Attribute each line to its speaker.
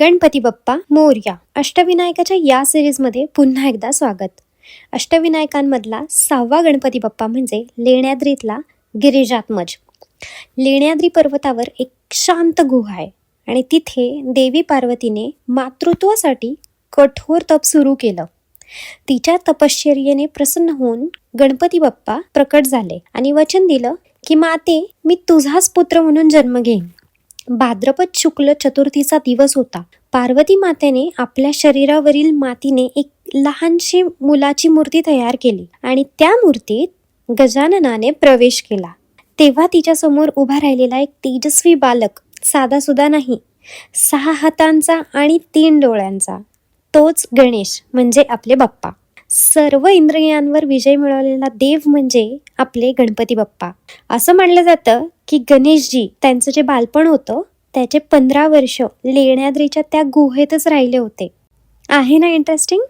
Speaker 1: गणपती बाप्पा मोर्या अष्टविनायकाच्या या सिरीजमध्ये पुन्हा एकदा स्वागत. अष्टविनायकांमधला सहावा गणपती बाप्पा म्हणजे लेण्याद्रीतला गिरिजात्मज. लेण्याद्री पर्वतावर एक शांत गुहा आहे आणि तिथे देवी पार्वतीने मातृत्वासाठी कठोर तप सुरू केलं. तिच्या तपश्चर्येने प्रसन्न होऊन गणपती बाप्पा प्रकट झाले आणि वचन दिलं की माते मी तुझाच पुत्र म्हणून जन्म घेईन. भाद्रपद शुक्ल चतुर्थीचा दिवस होता. पार्वती मातेने आपल्या शरीरावरील मातीने एक लहानशी मुलाची मूर्ती तयार केली आणि त्या मूर्तीत गजाननाने प्रवेश केला. तेव्हा तिच्या समोर उभा राहिलेला एक तेजस्वी बालक साधा सुद्धा नाही सहा हातांचा आणि तीन डोळ्यांचा. तोच गणेश म्हणजे आपले बाप्पा. सर्व इंद्रियांवर विजय मिळवलेला देव म्हणजे आपले गणपती बाप्पा. असं मानलं जातं की गणेशजी त्यांचं जे बालपण होतं त्याचे पंधरा वर्ष लेण्याद्रीच्या त्या गुहेतच राहिले होते. आहे ना इंटरेस्टिंग